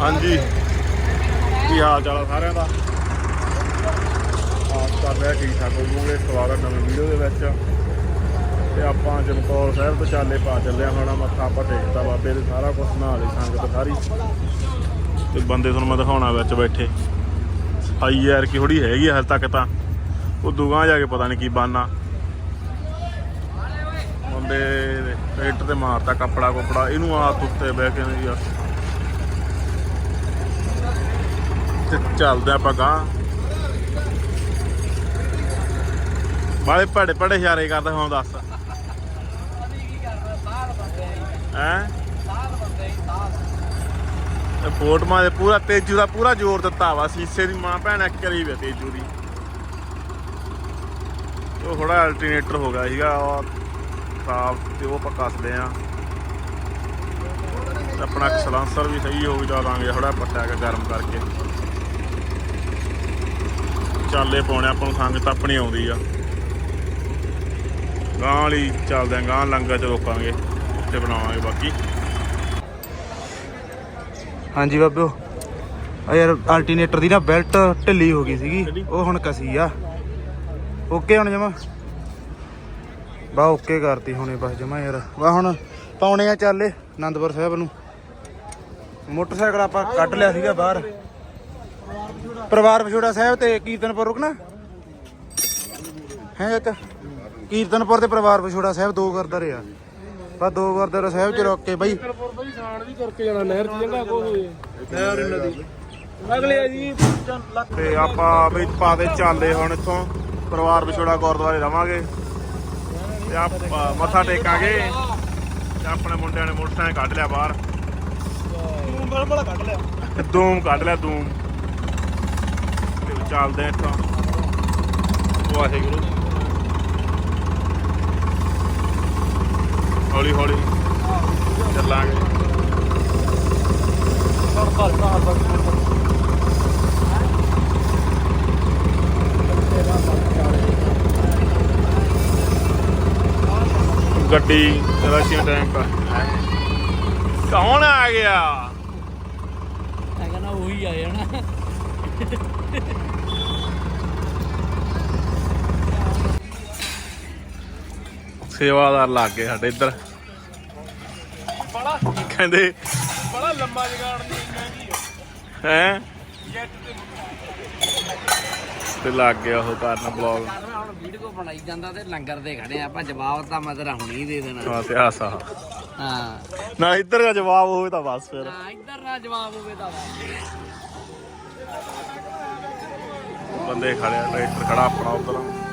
ਹਾਂਜੀ। ਕੀ ਹਾਲ ਚਾਲ ਆ ਸਾਰਿਆਂ ਦਾ? ਆਸ ਕਰਦੇ ਆ ਠੀਕ ਠਾਕ ਹੋਵੋਗੇ ਸਵਾਗਤ ਨਵੀਂ ਵੀਡੀਓ ਦੇ ਵਿੱਚ। ਤੇ ਆਪਾਂ ਚਮਕੌਰ ਸਾਹਿਬ ਤੋਂ ਚਾਲੇ ਪਾ ਚੱਲੇ ਹੋਣਾ, ਮੱਥਾ ਆਪਾਂ ਟੇਕਤਾ ਬਾਬੇ ਦੇ, ਸਾਰਾ ਕੁਝ ਨਾਲ ਹੀ ਸੰਗਤ ਸਾਰੀ। ਤੇ ਬੰਦੇ ਤੁਹਾਨੂੰ ਮੈਂ ਦਿਖਾਉਣਾ ਵਿੱਚ ਬੈਠੇ। ਸਫ਼ਾਈ ਯਾਰ, ਕੀ ਥੋੜੀ ਹੈਗੀ ਆ ਹਲ ਤੱਕ ਤਾਂ। ਉਹ ਦੁਗਾਂ ਜਾ ਕੇ ਪਤਾ ਨਹੀਂ ਕੀ ਬਾਨਾ। ਬੰਦੇ ਪੇਟ ਤੇ ਮਾਰਤਾ ਕੱਪੜਾ ਕੁਪੜਾ ਇਹਨੂੰ ਆਤ ਉੱਤੇ ਬਹਿ ਕੇ ਯਾਰ ਤੇ ਚੱਲਦੇ ਆਪਾਂ ਗਾਂ ਬਾਲੇ ਪੜੇ ਪੜੇ ਇਸ਼ਾਰੇ ਕਰਦਾ, ਹੁਣ ਦੱਸ। ਹੈ? ਤੇ ਫੋਟੋਆਂ ਦੇ ਪੂਰਾ ਤੇਜੂ ਦਾ ਪੂਰਾ ਜ਼ੋਰ ਦਿੱਤਾ ਵਾ, ਸੀਸੇ ਦੀ ਮਾਂ ਭੈਣ ਇੱਕ ਕਰੀ ਵੇ ਤੇਜੂ ਦੀ। ਉਹ ਥੋੜਾ ਅਲਟਰਨੇਟਰ ਹੋ ਗਿਆ ਸੀਗਾ, ਉਹ ਸਾਫ਼ ਤੇ ਉਹ ਆਪਾਂ ਕੱਸਦੇ ਆ। ਆਪਣਾ ਸਲਾਂਸਰ ਵੀ ਸਹੀ ਹੋ ਗਿਆ ਦਾਂਗੇ ਥੋੜਾ ਪੱਟਾ ਕੇ ਗਰਮ ਕਰਕੇ। ਚਾਲੇ ਪਾਉਣੇ ਆਪਾਂ ਨੂੰ ਸੰਗਤ ਆਪਣੀ ਆਉਂਦੀ ਆ। ਗਾਂ ਵਾਲੀ ਚੱਲਦੇ ਆ ਗਾਂ ਲੰਗਰ ਚ ਰੋਕਾਂਗੇ ਤੇ ਬਣਾਵਾਂਗੇ ਬਾਕੀ। ਹਾਂਜੀ ਬਾਬਿਓ ਆ ਯਾਰ ਅਲਟਰਨੇਟਰ ਦੀ ਨਾ ਬੈਲਟ ਢਿੱਲੀ ਹੋ ਗਈ ਸੀਗੀ ਉਹ ਹੁਣ ਕਸੀ ਆ। ਓਕੇ ਹੁਣ ਜਮਾ? ਬਾ ਓਕੇ ਕਰਤੀ ਹੁਣੇ ਬਸ ਜਮਾ ਯਾਰ। ਵਾ ਹੁਣ ਪਾਉਣੇ ਆ ਚਾਲੇ ਆਨੰਦਪੁਰ ਸਾਹਿਬ ਨੂੰ। ਮੋਟਰਸਾਈਕਲ ਆਪਾਂ ਕੱਢ ਲਿਆ ਸੀਗਾ ਬਾਹਰ। ਪਰਿਵਾਰ ਵਿਛੋੜਾ ਸਾਹਿਬ ਤੇ ਕੀਰਤਨਪੁਰ ਰੁਕਣਾ? ਹੈ ਚਾਚਾ ਕੀਰਤਨਪੁਰ ਤੇ ਪਰਿਵਾਰ ਵਿਛੋੜਾ ਸਾਹਿਬ ਦੋ ਗੁਰਦੁਆਰੇ ਆ ਬਾ ਦੋ ਗੁਰਦੁਆਰਾ ਸਾਹਿਬ ਚ ਰੁਕ ਕੇ ਬਈ ਬਈ ਸਾਣ ਵੀ ਕਰਕੇ ਜਾਣਾ ਨਹਿਰ ਦੀ ਜਗ੍ਹਾ ਕੋ ਹੋਏ ਨਹਿਰ ਇਹਨਾਂ ਦੀ ਅਗਲੇ ਆ ਜੀ ਤੇ ਆਪਾਂ ਵੀ ਪਾ ਦੇ ਚਾਲੇ ਹੁਣ ਇੱਥੋਂ। ਪਰਿਵਾਰ ਵਿਛੋੜਾ ਗੁਰਦੁਆਰੇ ਰਵਾਂਗੇ। ਤੇ ਆਪਾਂ ਮੱਥਾ ਟੇਕਾਂਗੇ। ਤੇ ਆਪਣੇ ਮੁੰਡਿਆਂ ਨੇ ਮੋਟਰਸਾਈਕਲ ਕੱਢ ਲਿਆ ਬਾਹਰ। ਤੂੰ ਬੜਾ ਬੜਾ ਕੱਢ ਲਿਆ। ਦੂਮ ਕੱਢ ਲਿਆ ਦੂਮ ਚੱਲਦੇ ਆ ਇੱਥੋਂ। ਵਾਹਿਗੁਰੂ। ਹੌਲੀ ਹੌਲੀ ਚੱਲਾਂਗੇ। ਗੱਡੀ ਰਸ਼ੀਅਨ ਟੈਂਕ ਕੌਣ ਆ ਗਿਆ? ਮੈਂ ਕਹਿੰਦਾ ਉਹੀ ਆ ਜਾਣਾ। ਸੇਵਾਦਾਰ ਲੱਗ ਗਏ ਸਾਡੇ ਇੱਧਰ। ਬੜਾ ਕਹਿੰਦੇ ਬੜਾ ਲੰਮਾ ਜਗਾੜ ਦੀ ਮਹਿੰਗੀ ਹੈ? ਜੈਟ ਤੇ ਲੱਗ ਗਿਆ ਉਹ ਕਰਨ ਬਲੌਗ। ਹੁਣ ਵੀਡੀਓ ਬਣਾਈ ਜਾਂਦਾ ਤੇ ਲੰਗਰ ਦੇ ਖੜੇ ਆ ਆਪਾਂ ਜਵਾਬ ਤਾਂ ਮੈਂ ਤੇਰਾ ਹੁਣੀ ਦੇ ਦੇਣਾ। ਹਾਂ ਤੇ ਹਾਸਾ ਹਾਂ। ਨਾ ਇੱਧਰ ਦਾ ਜਵਾਬ ਹੋਵੇ ਤਾਂ ਬਸ ਫਿਰ। ਨਾ ਇੱਧਰ ਨਾ ਜਵਾਬ ਹੋਵੇ ਤਾਂ ਵਾ। ਬੰਦੇ ਖੜੇ ਆ ਟਰੈਕਟਰ ਖੜਾ ਆਪਣਾ ਉਧਰ।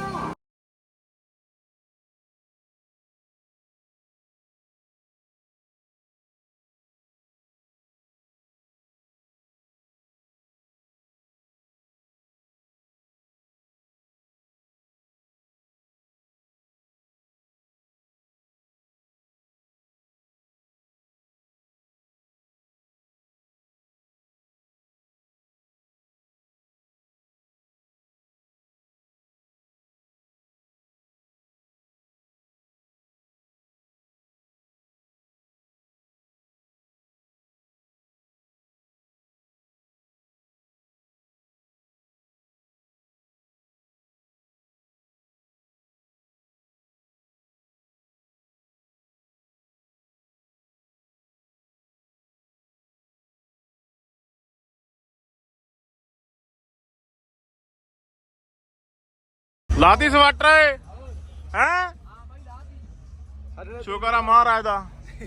ਲਾਤੀ ਸਵਾਟਰ ਏ। ਹੈ? ਸ਼ੁਕਰ ਆ ਮਹਾਰਾਜ ਦਾ।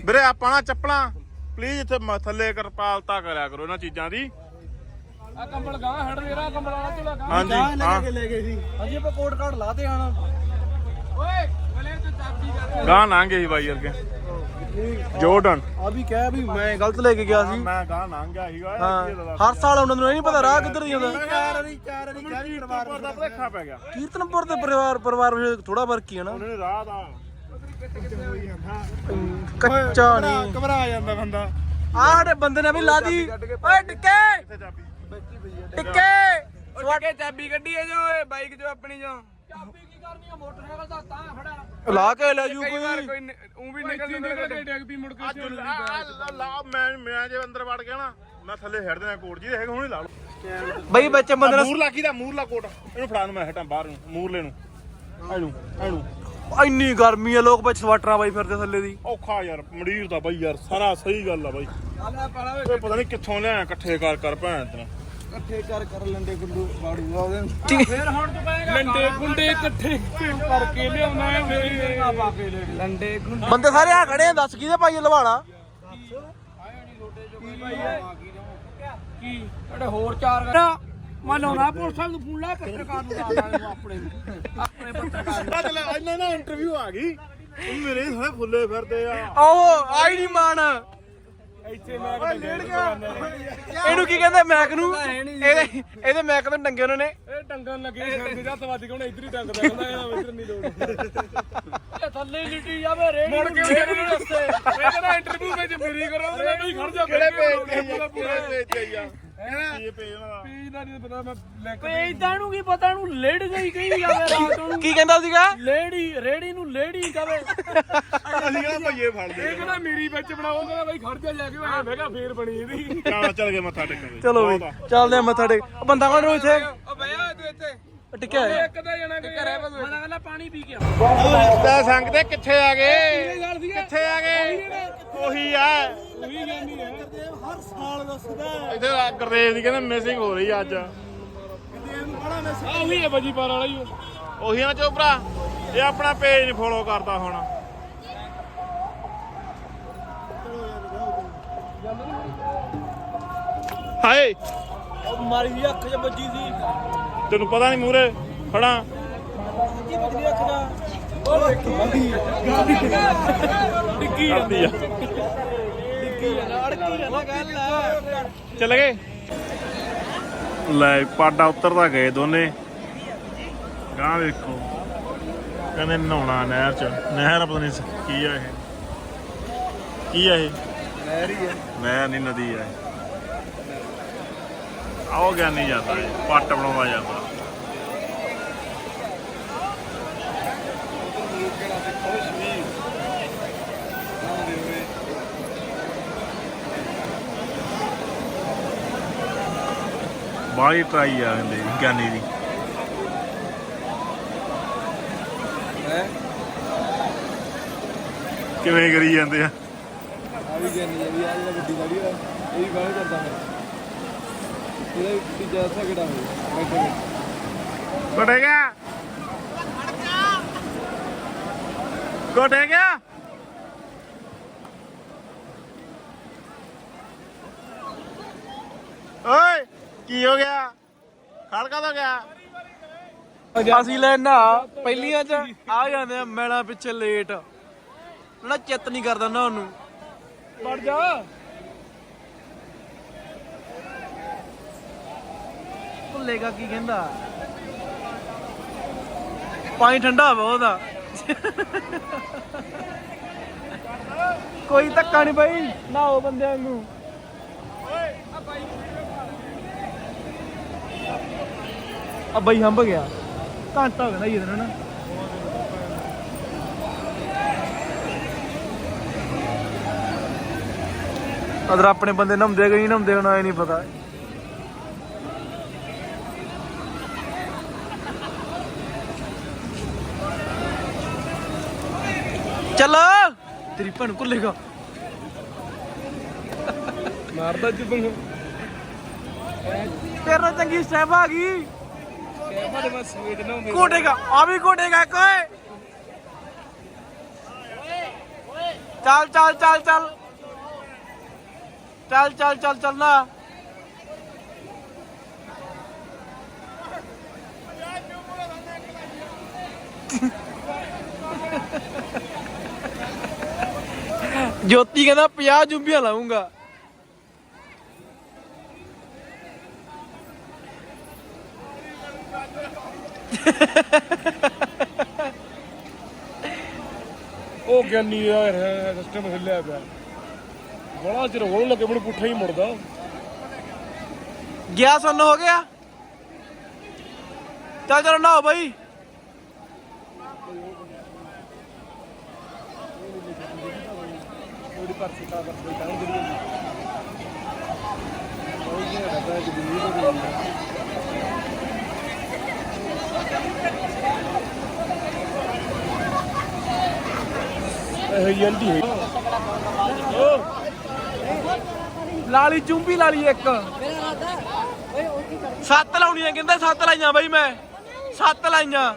ਵੀਰੇ ਆਪਾਂ ਨਾ ਚੱਪਲਾਂ ਪਲੀਜ਼ ਇੱਥੇ ਥੱਲੇ ਕਿਰਪਾਲਤਾ ਕਰਿਆ ਕਰੋ ਇਹਨਾਂ ਚੀਜ਼ਾਂ ਦੀ। ਆ ਕੰਬਲ ਗਾਂ ਹੜ ਮੇਰਾ ਕੰਬਲ ਵਾਲਾ ਝੋਲਾ ਗਾਂ ਹਾਂਜੀ ਹਾਂ। ਲੈ ਗਏ ਸੀ। ਹਾਂਜੀ ਆਪਾਂ ਕੋਟ ਕਾਰਡ ਲਾਤੇ ਹਣ। ਓਏ ਬਲੇ ਤੂੰ ਚਾਬੀ ਕਰ ਗਾਂ ਲੰਘੇ ਸੀ ਬਾਈ ਵਰਗੇ ਜੋਰਡਨ। ਆ ਵੀ ਕਹਿ ਵੀ ਮੈਂ ਗਲਤ ਲੈ ਕੇ ਗਿਆ ਸੀ। ਮੈਂ ਗਾਂ ਲੰਘ ਗਿਆ ਸੀਗਾ ਹਾਂ ਹਰ ਸਾਲ ਉਹਨਾਂ ਨੂੰ ਇਹ ਨਹੀਂ ਪਤਾ ਰਾਹ ਕਿੱਧਰ ਦੀ ਜਾਂਦਾ ਚਾਰ ਵਾਰੀ ਚਾਰ ਵਾਰੀ ਪਰਿਵਾਰ ਦਾ ਭਲੇਖਾ ਪੈ ਗਿਆ। ਕੀਰਤਨਪੁਰ ਤੇ ਪਰਿਵਾਰ ਪਰਿਵਾਰ ਵਿੱਚ ਥੋੜਾ ਫ਼ਰਕ ਹੀ ਹੈ ਨਾ। ਉਹਨਾਂ ਨੇ ਰਾਹ ਦਾ ਕੱਚਾ ਨਹੀਂ। ਘਬਰਾ ਜਾਂਦਾ ਬੰਦਾ। ਆਹ ਸਾਡੇ ਬੰਦੇ ਨੇ ਵੀ ਲਾ ਦੀ ਓਏ ਟਿੱਕੇ! ਟਿੱਕੇ! ਸਵਾਗੇ ਚਾਬੀ ਕੱਢੀ ਹੈ ਜੋ ਬਾਈਕ ਜੋ ਆਪਣੀ ਜੋ। ਆ ਮੋਟਰਸਾਈਕਲ ਦਾ ਤਾਂ ਖੜਾ। ਲਾ ਕੇ ਲੈ ਜੂ ਕਈ ਵਾਰ ਕੋਈ। ਕੋਈ ਉਹ ਵੀ ਨਿਕਲ ਜਾਂਦਾ ਡਿੱਗ ਪੀ ਮੁੜ ਕੇ ਅੱਜ ਲਾ ਮੈਂ ਮੈਂ ਜੇ ਅੰਦਰ ਵੜ ਗਿਆ ਨਾ ਮੈਂ ਥੱਲੇ ਛੱਡ ਦੇਣਾ ਕੋਟ ਜੀ ਹੈਗਾ ਹੁਣੇ ਲਾ ਲਓ। ਬਈ ਬੱਚੇ ਬੰਦੇ ਮੂਰ ਲਾ ਦਾ ਮੂਰਲਾ ਕੋਟ। ਇਹਨੂੰ ਫੜਾ ਨੂੰ ਮੈਂ ਹਟਾਂ ਬਾਹਰ ਨੂੰ ਮੂਰਲੇ ਨੂੰ। ਇਹਨੂੰ ਇਹਨੂੰ ਨੂੰ ਇੰਨੀ ਗਰਮੀ ਆ ਲੋਕ ਵਿੱਚ ਸਵਾਟਰਾਂ ਬਾਈ ਫਿਰਦੇ ਥੱਲੇ ਦੀ। ਔਖਾ ਯਾਰ ਮੰਡੀਰ ਦਾ ਬਾਈ ਯਾਰ ਸਾਰਾ ਸਹੀ ਗੱਲ ਆ ਬਾਈ। ਵੇ ਪਤਾ ਨਹੀਂ ਕਿੱਥੋਂ ਲਿਆ ਇਕੱਠੇ ਕਰ ਕਰ ਭੈਣ ਤੇਰਾ ਇਕੱਠੇ ਕਰ ਕਰ ਲੰਡੇ ਗੁੰਡੂ ਬਾੜੂ ਉਹਦੇ ਫੇਰ ਹੁਣ ਤੂੰ ਕਹੇਗਾ ਲੰਡੇ ਗੁੰਡੇ ਇਕੱਠੇ ਕਰਕੇ ਲਿਆਉਣਾ ਹੈ। ਮੇਰੇ ਪਾ ਕੇ ਲੈ ਲੰਡੇ ਗੁੰਡੇ ਬੰਦੇ ਸਾਰੇ ਆ ਖੜੇ ਆ ਦੱਸ ਕਿਹਦੇ ਪਾਈਏ ਲਵਾਣਾ? ਕੀ ਅੜੇ ਹੋਰ ਚਾਰ ਮੈਂ ਲਾਉਣਾ ਪੁਲਿਸ ਵਾਲ ਨੂੰ ਫੋਨ ਲਾ ਪੱਤਰਕਾਰ ਨੂੰ ਲਾ ਆਪਣੇ ਨੂੰ ਆਪਣੇ। ਪੱਤਰਕਾਰ ਨੂੰ। ਇਹਨਾਂ ਇੰਟਰਵਿਊ ਆ ਗਈ। ਉਹ ਮੇਰੇ ਸਾਰੇ ਫੁੱਲੇ ਫਿਰਦੇ ਆ। ਓਹ ਆਈ ਨਹੀਂ ਮਾਨ ਇੱਥੇ ਮੈਂ ਕਿਤੇ ਇਹਨੂੰ ਕੀ ਕਹਿੰਦੇ ਮੈਕ ਨੂੰ? ਇਹਦੇ ਇਹਦੇ ਮੈਕ ਤੋਂ ਡੰਗੇ ਉਹਨਾਂ ਨੇ। ਇਹ ਟੰਗਣ ਲੱਗੇ ਸਿਰ ਦੇ ਹੱਥ ਵੱਜ ਕੇ ਹੁਣ ਇੱਧਰ ਹੀ ਟੰਗਦਾ ਕਹਿੰਦਾ ਇਹ ਇੱਧਰ ਨਹੀਂ ਲੋੜ। ਇਹ ਥੱਲੇ ਲਿਟੀ ਜਾਵੇ ਰੇੜੀ ਮੁੜ ਕੇ ਮੇਰੇ ਰਸਤੇ ਇਹ ਕਹਿੰਦਾ ਇੰਟਰਵਿਊ ਵਿੱਚ ਮੇਰੀ ਕਰੋ ਉਹਨੇ ਬਈ ਖੜ ਜਾ ਕਿਹੜੇ ਪੇਜ ਤੇ ਪੂਰੇ ਪੇਜ ਤੇ ਆ। ਕੀ ਪੇਜ ਉਹਨਾਂ ਦਾ ਪੇਜ ਦਾ ਨਹੀਂ ਪਤਾ ਮੈਂ ਲਿੰਕ ਪੇਜ ਦਾ ਨੂੰ ਕੀ ਪਤਾ ਨੂੰ ਲੇੜ ਗਈ ਕਹੀ ਜਾਵੇ ਰਾਤ ਨੂੰ। ਕੀ ਕਹਿੰਦਾ ਸੀਗਾ? ਲੇੜੀ ਰੇੜੀ ਨੂੰ ਲੇੜੀ ਕਵੇ ਅਸੀਂ ਕਹਿੰਦਾ ਭਈਏ ਫੜਦੇ ਇਹ ਕਹਿੰਦਾ ਮੇਰੀ ਵਿੱਚ ਬਣਾਓ ਕਹਿੰਦਾ ਬਈ ਖੜ ਜਾ ਜਾ ਕੇ ਮੈਂ ਮੈਂ ਕਿਹਾ ਫੇਰ ਬਣੀ ਇਹਦੀ। ਚੱਲ ਚੱਲ ਗਏ ਮੱਥਾ ਟੇਕਣ। ਚਲੋ ਬਈ ਚੱਲਦੇ ਆ ਮੱਥਾ ਟੇਕ। ਉਹ ਬੰਦਾ ਕੌਣ ਇੱਥੇ? ਤੂੰ ਇੱਥੇ ਟਿਕਿਆ ਹੋਇਆ। ਇੱਕ ਤਾਂ ਜਣਾ ਕਿ ਘਰੇ ਮੈਂ ਕਹਿੰਦਾ ਪਾਣੀ ਪੀ ਕੇ ਦਾ ਸੰਗ ਤੇ ਕਿੱਥੇ ਆ ਗਏ? ਕਿੱਥੇ ਆ ਗਏ? ਉਹੀ ਆ। ਉਹੀ ਜਾਂਦੀ ਹੈ ਹਰ ਸਾਲ ਦੱਸਦਾ ਇੱਥੇ ਗੁਰਦੇਵ ਦੀ ਕਹਿੰਦੇ ਮਿਸਿੰਗ ਹੋ ਰਹੀ ਆ ਅੱਜ। ਆ ਉਹੀ ਹੈ ਬਜੀ ਪਾਰ ਵਾਲਾ ਹੀ ਉਹੀ। ਆ ਨਾ ਚੋਪਰਾ ਇਹ ਆਪਣਾ ਪੇਜ ਨਹੀਂ ਫੋਲੋ ਕਰਦਾ ਹੁਣ। ਹਾਏ। ਉਹ ਮਾਰੀ ਦੀ ਅੱਖ 'ਚ ਵੱਜੀ ਸੀ। ਤੈਨੂੰ ਪਤਾ ਨਹੀਂ ਮੂਰੇ ਖੜਾ। ਡਿੱਗੀ ਡਿੱਗੀ ਕਰਦੀ ਆ। ਡਿੱਗੀ ਆ ਅੜਕੀ ਆ ਗੱਲ ਆ ਚੱਲ ਗਏ। ਲੈ ਪਾਡਾ ਉੱਤਰਦਾ ਗਏ ਦੋਨੇ। ਗਾਂ ਵੇਖੋ। ਕਹਿੰਦੇ ਨਹਾਉਣਾ ਨਹਿਰ ਚ। ਨਹਿਰ ਪਤਾ ਨਹੀਂ ਕੀ ਆ ਇਹ। ਕੀ ਆ ਇਹ? ਨਹਿਰ ਹੀ ਹੈ ਨਹਿਰ ਨਹੀਂ ਨਦੀ ਆ ਇਹ। ਆਓ ਗਿਆ ਨਹੀਂ ਜਾਂਦਾ ਪੱਟ ਬਣਾਉਂਦਾ ਜਾਂਦਾ। ਬਾਹਲੀ ਟਰਾਈ ਆ ਕਹਿੰਦੇ ਗਿਆਨੀ ਦੀ। ਕਿਵੇਂ ਕਰੀ ਜਾਂਦੇ ਆ? ਆ ਵੀ ਗਿਆਨੀ ਆ ਵੀ ਆ ਜਿਹੜਾ ਵੱਡੀ ਗਾੜੀ ਆ ਇਹ ਵੀ ਬਾਹਰ ਕਰਦਾ ਫਿਰ। ਇਹਦਾ ਬੈਠੇ ਓਏ ਕੀ ਹੋ ਗਿਆ? ਖੜਕਾ ਤੋਂ ਗਿਆ? ਅਸੀਂ ਲੈਣਾ ਪਹਿਲੀਆਂ ਚ ਆ ਜਾਂਦੇ ਆ ਮੈਲਾ ਪਿੱਛੇ ਲੇਟ। ਨਾ ਚਿੱਤ ਨਹੀਂ ਕਰਦਾ ਨਾ ਉਹਨੂੰ। ਵੜ ਜਾ। ਭੁੱਲੇਗਾ ਕੀ ਕਹਿੰਦਾ? ਪਾਣੀ ਠੰਡਾ ਹੋਵੇ ਉਹਦਾ। ਕੋਈ ਧੱਕਾ ਨਹੀਂ ਬਈ ਨਾਓ ਬੰਦਿਆਂ ਨੂੰ। ਆ ਬਈ ਹੰਬ ਗਿਆ। ਘੰਟਾ ਹੋ ਗਿਆ ਇਹਦੇ ਨਾਲ ਅਦਰ ਆਪਣੇ ਬੰਦੇ ਨਹਾਉਂਦੇ ਕਿ ਨਹੀਂ ਨਹਾਉਂਦੇ ਹੁਣ ਐ ਨਹੀਂ ਪਤਾ। ਚੱਲ। ਤੇਰੀ ਭੈਣ ਕੁੱਲੇਗਾ ਮਾਰਦਾ ਜੁਬੰਗ ਤੇਰੇ ਨਾਲ ਚੰਗੀ ਸਟੈਪ ਆ ਗਈ। ਕਹਿ ਦੇ ਮੈਂ ਸਵੇਦ ਨਾ ਹੁੰਦੀ ਕੋਟੇਗਾ ਆ ਵੀ ਕੋਟੇਗਾ ਕੋਈ ਚੱਲ ਚੱਲ ਚੱਲ ਚੱਲ। ਚੱਲ ਚੱਲ ਚੱਲ ਚੱਲ ਨਾ। ਜੋਤੀ ਕਹਿੰਦਾ 50 ਜੁੰਬੀਆਂ ਲਾਉਂਗਾ ਉਹ ਗਿਆਨੀ ਯਾਰ ਸਿਸਟਮ ਹਿੱਲਿਆ ਪਿਆ। ਬੜਾ ਚਿਰ ਹੋਣ ਲੱਗੇ ਮੈਨੂੰ ਪੁੱਠਾ ਹੀ ਮੁੜਦਾ। ਗਿਆ ਸੁਣ ਹੋ ਗਿਆ? ਚੱਲ ਚੱਲ ਨਾ ਬਈ। ਥੋੜੀ ਪਰਸੀ ਤਾਂ ਬਸ ਕੋਈ ਤਾਂ ਮੈਂ ਜਮੀਨ ਤੋਂ ਦੇ ਦਿੰਦਾ ਇਹ ਜਲਦੀ ਹੈ। ਲਾਲੀ ਚੁੰਬੀ ਲਾਲੀ ਇੱਕ। ਸੱਤ ਲਾਉਣੀਆਂ, ਕਹਿੰਦਾ ਸੱਤ ਲਾਈਆਂ ਬਾਈ ਮੈਂ। ਸੱਤ ਲਾਈਆਂ।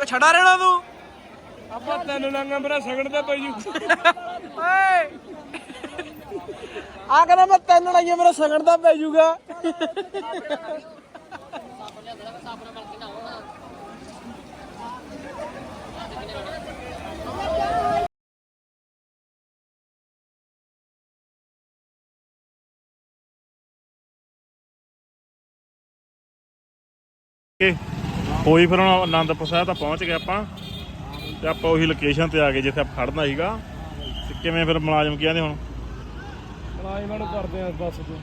ਉਹ ਛੜਾ ਰਹਿਣਾ ਤੂੰ? ਆਪਾਂ ਤੈਨੂੰ ਲਾਂਗਾ ਮੇਰਾ ਸਗਣ ਤੇ ਪਈ ਜੂ। ਓਏ। ਆ ਕਹਿੰਦਾ ਮੈਂ ਤਿੰਨ ਲਾਈਆਂ ਮੇਰਾ ਸਗਣ ਦਾ ਪੈ ਜੂਗਾ। ਹੋਈ ਫਿਰ ਹੁਣ ਆਨੰਦਪੁਰ ਸਾਹਿਬ ਤਾਂ ਪਹੁੰਚ ਗਏ ਆਪਾਂ। ਤੇ ਆਪਾਂ ਉਹੀ ਲੋਕੇਸ਼ਨ ਤੇ ਆ ਗਏ ਜਿੱਥੇ ਆਪਾਂ ਖੜਨਾ ਸੀਗਾ। ਤੇ ਕਿਵੇਂ ਫਿਰ ਮੁਲਾਜ਼ਮ ਕੀ ਕਹਿੰਦੇ ਹੁਣ? ਮਲਾਜ਼ਮਾਂ ਨੂੰ ਕਰਦੇ ਆ ਬੱਸ ਤੋਂ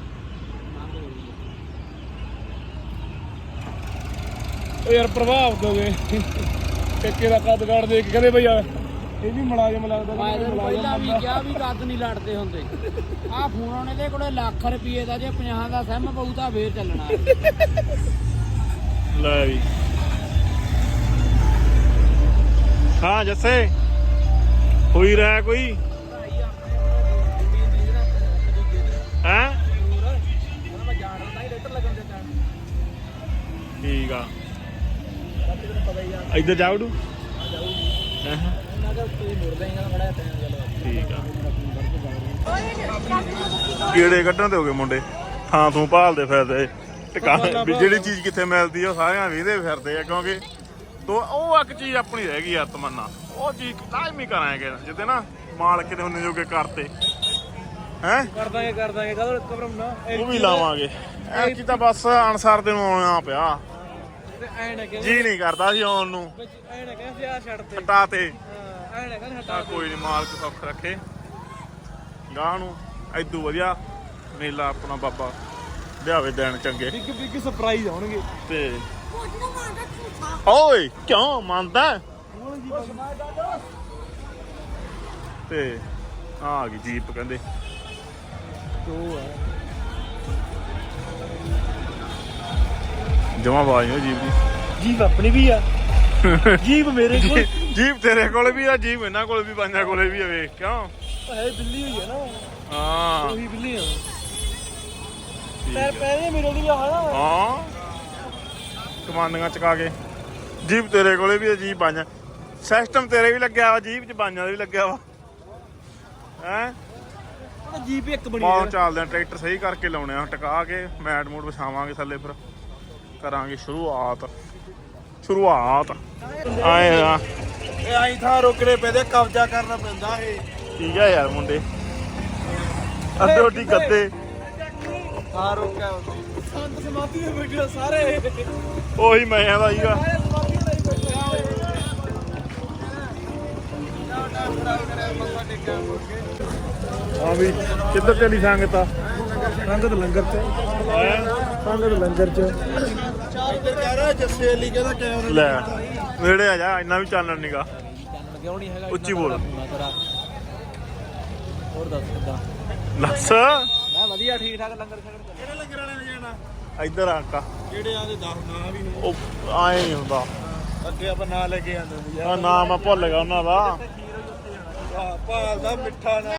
ਉਹ ਯਾਰ ਪ੍ਰਭਾਵ ਦੋਗੇ ਟੱਕੇ ਦਾ ਕੱਦ ਕਾੜ ਦੇ ਕੇ ਕਹਿੰਦੇ ਬਈ ਆ ਇਹ ਵੀ ਮੁਲਾਜ਼ਮ ਲੱਗਦਾ ਮੈਂ ਤੇ ਪਹਿਲਾਂ ਵੀ। ਕਿਹਾ ਵੀ ਕੱਦ ਨਹੀਂ ਲੜਦੇ ਹੁੰਦੇ। ਆਹ ਫੋਨ ਆਉਣੇ ਦੇ ਕੋਲੇ ਲੱਖ ਰੁਪਏ ਦਾ ਜੇ 50 ਦਾ ਸਿਮ ਪਊ ਤਾਂ ਫੇਰ ਚੱਲਣਾ। ਲੈ ਵੀ। ਹਾਂ, ਜੱਸੇ। ਹੋਈ ਰਿਹਾ ਕੋਈ? ਹੈ? ਠੀਕ ਆ। ਇੱਧਰ ਜਾਉੜੂ ਠੀਕ ਆ। ਕੀੜੇ ਕੱਢਣ ਤੇ ਹੋ ਮੁੰਡੇ। ਥਾਂ ਥੂ ਭਾਲਦੇ ਫਿਰਦੇ। ਟਿਕਾਣੇ ਵੀ ਜਿਹੜੀ ਚੀਜ਼ ਕਿੱਥੇ ਮਿਲਦੀ ਆ ਸਾਰਿਆਂ ਵੀਦੇ ਫਿਰਦੇ ਆ, ਕਿਉਂਕਿ ਤੋ ਉਹ ਇੱਕ ਚੀਜ਼ ਆਪਣੀ ਰਹਿ ਗਈ ਆ ਤਮੰਨਾ ਉਹ ਚੀਜ਼ ਲਾਜ਼ਮੀ ਕਰਾਂਗੇ ਜਿੱਦੇ ਨਾ ਮਾਲਕ ਦੇ ਹੁੰਨੇ ਜੋਗੇ ਕਰਤੇ। ਹੈ? ਕਰ ਦਾਂਗੇ ਕਰ ਦਾਂਗੇ ਕਦੋਂ ਉਹ ਵੀ ਲਾਵਾਂਗੇ। ਐ ਕੀ ਤਾਂ ਬਸ ਅਨਸਰ ਦੇ ਨੂੰ ਆਉਣਾ ਪਿਆ। ਜੀ ਨਹੀਂ ਕਰਦਾ ਸੀ ਆਉਣ ਨੂੰ। ਐ ਨਾ ਕਹਿੰਦੇ ਆ ਛੱਡ ਤੇ। ਹਟਾ ਤੇ। ਐ ਨਾ ਕਹਿੰਦੇ ਤਾਂ। ਕੋਈ ਨਹੀਂ ਮਾਲਕ ਸੁੱਖ ਰੱਖੇ। ਗਾਹ ਨੂੰ ਐਦੂ ਵਧੀਆ ਮੇਲਾ ਆਪਣਾ ਬਾਬਾ ਲਿਆਵੇ ਦੇਣ ਚੰਗੇ। ਬਿੱਗ ਬਿੱਗ ਸਰਪ੍ਰਾਈਜ਼ ਆਉਣਗੇ। ਤੇ ਓਏ ਕਿਉਂ ਮੰਨਦਾ? ਤੇ ਆ ਆ ਗਈ ਜੀਪ ਕਹਿੰਦੇ। ਆ ਜਮਾ ਆਵਾਜ਼ ਨਹੀਂ ਜੀਪ ਦੀ। ਜੀਪ ਆਪਣੀ ਵੀ ਆ। ਜੀਪ ਮੇਰੇ ਕੋਲ। ਜੀਪ ਤੇਰੇ ਕੋਲ ਵੀ ਆ ਜੀਪ ਇਹਨਾਂ ਕੋਲ ਵੀ ਪੰਜਾਂ ਕੋਲੇ ਵੀ ਆ ਵੇਖ ਕਿਉਂ? ਹੈ ਬਿੱਲੀ ਹੋਈ ਹੈ ਨਾ। ਹਾਂ। ਉਹੀ ਬਿੱਲੀ ਆ। ਪੈਰ ਆ। ਪੈਰੇ ਮੇਰੇ ਦੀ ਆ ਹਨਾ ਹਾਂ। ਕਮਾਂਡੀਆਂ ਚਕਾ ਕੇ। ਜੀਪ ਤੇਰੇ ਕੋਲੇ ਵੀ ਜੀਪ ਪੰਜਾਂ ਸਿਸਟਮ ਤੇਰੇ ਵੀ ਲੱਗਿਆ ਵਾ ਜੀਪ ਚ ਦਾ ਵੀ ਲੱਗਿਆ ਵਾ। ਹੈ? ਜੀਪ ਇੱਕ ਬਣੀ ਆ। ਚੱਲਦੇ ਆ ਟਰੈਕਟਰ ਸਹੀ ਕਰਕੇ ਲਾਉਣੇ ਆ ਟਿਕਾ ਕੇ ਮੈਟ ਮੂਡ ਵਿਛਾਵਾਂਗੇ ਥੱਲੇ ਫਿਰ। ਕਰਾਂਗੇ ਸ਼ੁਰੂਆਤ। ਸ਼ੁਰੂਆਤ। ਆਏ ਆ। ਇਹ ਆਈ ਥਾਂ ਰੋਕਣੇ ਪੈਦੇ ਕਬਜ਼ਾ ਕਰਨਾ ਪੈਂਦਾ ਇਹ। ਠੀਕ ਆ ਯਾਰ ਮੁੰਡੇ। ਅੱਧੇ ਰੋਟੀ ਗੱਦੇ ਥਾਂ ਰੋਕਿਆ ਹੁੰਦੀ ਸੰਤ ਸਮਾਧੀ ਦੇ ਬੈਠੇ ਸਾਰੇ ਉਹੀ ਮੈਂ ਦਾ ਸੀਗਾ। ਹਾਂ ਵੀ ਕਿੱਧਰ ਚੱਲੀ ਸੰਗਤ ਆ? ਸੰਗਤ ਲੰਗਰ ਚ? ਸੰਗਤ ਲੰਗਰ ਚ। ਲੈ ਨੇੜੇ ਆ ਜਾ ਇੰਨਾ ਵੀ ਚਾਨਣ ਨੀਗਾ। ਕਿਉਂ ਨਹੀਂ ਹੈਗਾ ਉੱਚੀ ਬੋਲ। ਹੋਰ ਦੱਸ ਕਿੱਦਾਂ? ਲੱਸ ਮੈਂ ਵਧੀਆ ਠੀਕ ਠਾਕ ਲੰਗਰ ਛਕਣ ਲੰਗਰ ਵਾਲੇ ਨੇ ਜਾਣਾ? ਇੱਧਰ ਆ ਕਾ ਜਿਹੜੇ ਆਂਦੇ ਦੱਸ ਨਾ ਵੀ ਨੂੰ ਉਹ ਆਏ ਨਹੀਂ ਹੁੰਦਾ। ਅੱਗੇ ਆਪਾਂ ਨਾਂ ਲੈ ਕੇ ਆਂਦੇ ਆ ਨਾਮ ਆ ਭੁੱਲ ਗਿਆ ਉਹਨਾਂ ਦਾ। ਭਾਲ ਦਾ ਮਿੱਠਾ ਨਾ।